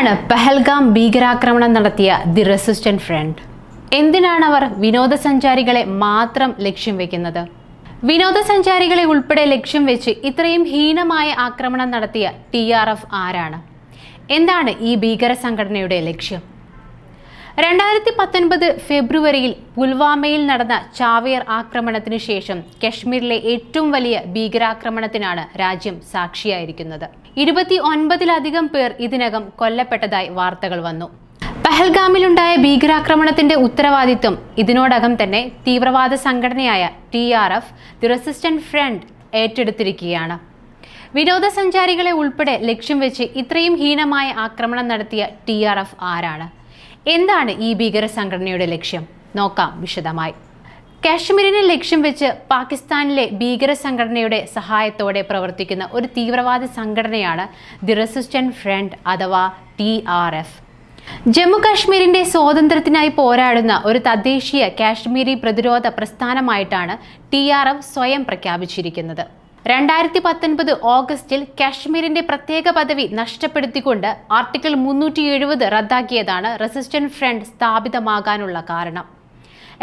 ആരാണ് പെഹൽഗാം ഭീകരാക്രമണം നടത്തിയ ദി റെസിസ്റ്റന്റ് ഫ്രണ്ട്? എന്തിനാണ് അവർ വിനോദസഞ്ചാരികളെ മാത്രം ലക്ഷ്യം വെക്കുന്നത്? വിനോദസഞ്ചാരികളെ ഉൾപ്പെടെ ലക്ഷ്യം വെച്ച് ഇത്രയും ഹീനമായ ആക്രമണം നടത്തിയ ടി ആർ എഫ് ആരാണ്? എന്താണ് ഈ ഭീകര സംഘടനയുടെ ലക്ഷ്യം? രണ്ടായിരത്തി പത്തൊൻപത് ഫെബ്രുവരിയിൽ പുൽവാമയിൽ നടന്ന ചാവേർ ആക്രമണത്തിന് ശേഷം കശ്മീരിലെ ഏറ്റവും വലിയ ഭീകരാക്രമണത്തിനാണ് രാജ്യം സാക്ഷിയായിരിക്കുന്നത്. ഇരുപത്തി ഒൻപതിലധികം പേർ ഇതിനകം കൊല്ലപ്പെട്ടതായി വാർത്തകൾ വന്നു. പഹൽഗാമിലുണ്ടായ ഭീകരാക്രമണത്തിന്റെ ഉത്തരവാദിത്വം ഇതിനോടകം തന്നെ തീവ്രവാദ സംഘടനയായ T R F the resistant front ഏറ്റെടുത്തിരിക്കുകയാണ്. വിനോദസഞ്ചാരികളെ ഉൾപ്പെടെ ലക്ഷ്യം വെച്ച് ഇത്രയും ഹീനമായ ആക്രമണം നടത്തിയ ടി ആർ എഫ് ആരാണ്? എന്താണ് ഈ ഭീകര സംഘടനയുടെ ലക്ഷ്യം? നോക്കാം വിശദമായി. കാശ്മീരിനെ ലക്ഷ്യം വെച്ച് പാകിസ്ഥാനിലെ ഭീകര സംഘടനയുടെ സഹായത്തോടെ പ്രവർത്തിക്കുന്ന ഒരു തീവ്രവാദ സംഘടനയാണ് ദി റെസിസ്റ്റന്റ് ഫ്രണ്ട് അഥവാ ടി ആർ എഫ്. ജമ്മു കാശ്മീരിന്റെ സ്വാതന്ത്ര്യത്തിനായി പോരാടുന്ന ഒരു തദ്ദേശീയ കാശ്മീരി പ്രതിരോധ പ്രസ്ഥാനമായിട്ടാണ് ടി ആർ എഫ് സ്വയം പ്രഖ്യാപിച്ചിരിക്കുന്നത്. രണ്ടായിരത്തി പത്തൊൻപത് ഓഗസ്റ്റിൽ കാശ്മീരിന്റെ പ്രത്യേക പദവി നഷ്ടപ്പെടുത്തിക്കൊണ്ട് ആർട്ടിക്കിൾ മുന്നൂറ്റി എഴുപത് റദ്ദാക്കിയതാണ് റെസിസ്റ്റന്റ് ഫ്രണ്ട് സ്ഥാപിതമാകാനുള്ള കാരണം.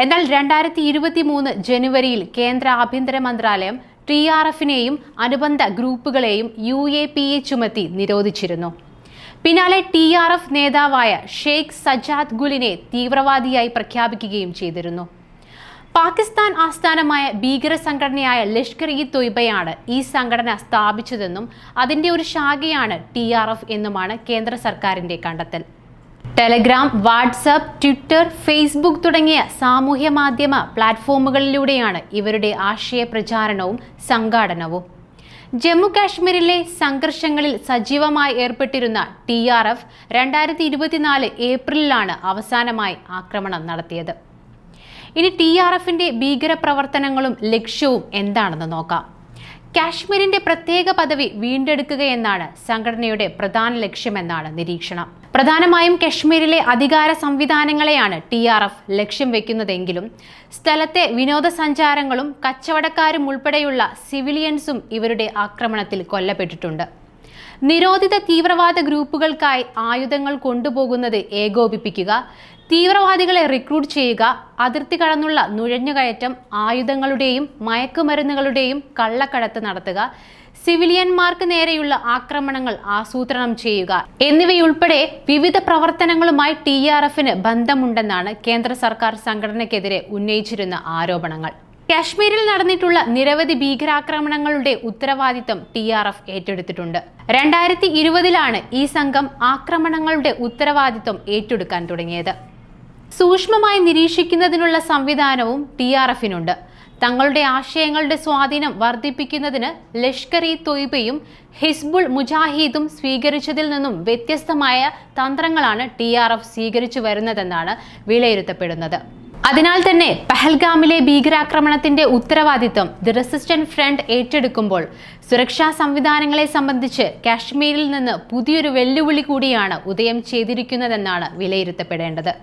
എന്നാൽ രണ്ടായിരത്തി ഇരുപത്തി മൂന്ന് ജനുവരിയിൽ കേന്ദ്ര ആഭ്യന്തര മന്ത്രാലയം ടി ആർ എഫിനെയും അനുബന്ധ ഗ്രൂപ്പുകളെയും യു എ പി എ ചുമത്തി നിരോധിച്ചിരുന്നു. പിന്നാലെ ടി ആർ എഫ് നേതാവായ ഷെയ്ഖ് സജാദ് ഗുലിനെ തീവ്രവാദിയായി പ്രഖ്യാപിക്കുകയും ചെയ്തിരുന്നു. പാകിസ്ഥാൻ ആസ്ഥാനമായ ഭീകര സംഘടനയായ ലഷ്കർ ഇ തൊയ്ബയാണ് ഈ സംഘടന സ്ഥാപിച്ചതെന്നും അതിന്റെ ഒരു ശാഖയാണ് ടി ആർ എഫ് എന്നുമാണ് കേന്ദ്ര സർക്കാരിന്റെ കണ്ടെത്തൽ. ടെലഗ്രാം വാട്സപ്പ് ട്വിറ്റർ ഫേസ്ബുക്ക് തുടങ്ങിയ സാമൂഹ്യ മാധ്യമ പ്ലാറ്റ്ഫോമുകളിലൂടെയാണ് ഇവരുടെ ആശയ പ്രചാരണവും സംഘാടനവും. ജമ്മു കാശ്മീരിലെ സംഘർഷങ്ങളിൽ സജീവമായി ഏർപ്പെട്ടിരുന്ന ടി ആർ എഫ് രണ്ടായിരത്തി ഇരുപത്തിനാല് ഏപ്രിലിലാണ് അവസാനമായി ആക്രമണം നടത്തിയത്. ഇനി ടി ആർ എഫിന്റെ ഭീകര പ്രവർത്തനങ്ങളും ലക്ഷ്യവും എന്താണെന്ന് നോക്കാം. കാശ്മീരിന്റെ പ്രത്യേക പദവി വീണ്ടെടുക്കുക എന്നാണ് സംഘടനയുടെ പ്രധാന ലക്ഷ്യമെന്നാണ് നിരീക്ഷണം. പ്രധാനമായും കശ്മീരിലെ അധികാര സംവിധാനങ്ങളെയാണ് ടി ആർ എഫ് ലക്ഷ്യം വെക്കുന്നതെങ്കിലും സ്ഥലത്തെ വിനോദസഞ്ചാരങ്ങളും കച്ചവടക്കാരും ഉൾപ്പെടെയുള്ള സിവിലിയൻസും ഇവരുടെ ആക്രമണത്തിൽ കൊല്ലപ്പെട്ടിട്ടുണ്ട്. നിരോധിത തീവ്രവാദ ഗ്രൂപ്പുകൾക്കായി ആയുധങ്ങൾ കൊണ്ടുപോകുന്നത് ഏകോപിപ്പിക്കുക തീവ്രവാദികളെ റിക്രൂട്ട് ചെയ്യുക അതിർത്തി കടന്നുള്ള നുഴഞ്ഞുകയറ്റം ആയുധങ്ങളുടെയും മയക്കുമരുന്നുകളുടെയും കള്ളക്കടത്ത് നടത്തുക സിവിലിയന്മാർക്ക് നേരെയുള്ള ആക്രമണങ്ങൾ ആസൂത്രണം ചെയ്യുക എന്നിവയുൾപ്പെടെ വിവിധ പ്രവർത്തനങ്ങളുമായി ടി ആർ എഫിന് ബന്ധമുണ്ടെന്നാണ് കേന്ദ്ര സർക്കാർ സംഘടനയ്ക്കെതിരെ ഉന്നയിച്ചിരുന്ന ആരോപണങ്ങൾ. കാശ്മീരിൽ നടന്നിട്ടുള്ള നിരവധി ഭീകരാക്രമണങ്ങളുടെ ഉത്തരവാദിത്തം ടി ആർ എഫ് ഏറ്റെടുത്തിട്ടുണ്ട്. രണ്ടായിരത്തി ഇരുപതിലാണ് ഈ സംഘം ആക്രമണങ്ങളുടെ ഉത്തരവാദിത്തം ഏറ്റെടുക്കാൻ തുടങ്ങിയത്. സൂക്ഷ്മമായി നിരീക്ഷിക്കുന്നതിനുള്ള സംവിധാനവും ടി ആർ എഫിനുണ്ട്. തങ്ങളുടെ ആശയങ്ങളുടെ സ്വാധീനം വർദ്ധിപ്പിക്കുന്നതിന് ലഷ്കർ ഇ തൊയ്ബയും ഹിസ്ബുൾ മുജാഹിദും സ്വീകരിച്ചതിൽ നിന്നും വ്യത്യസ്തമായ തന്ത്രങ്ങളാണ് ടി ആർ എഫ് സ്വീകരിച്ചു വരുന്നതെന്നാണ് വിലയിരുത്തപ്പെടുന്നത്. അതിനാൽ തന്നെ പഹൽഗാമിലെ ഭീകരാക്രമണത്തിന്റെ ഉത്തരവാദിത്വം ദി റെസിസ്റ്റന്റ് ഫ്രണ്ട് ഏറ്റെടുക്കുമ്പോൾ സുരക്ഷാ സംവിധാനങ്ങളെ സംബന്ധിച്ച് കാശ്മീരിൽ നിന്ന് പുതിയൊരു വെല്ലുവിളി കൂടിയാണ് ഉദയം ചെയ്തിരിക്കുന്നതെന്നാണ് വിലയിരുത്തപ്പെടേണ്ടത്.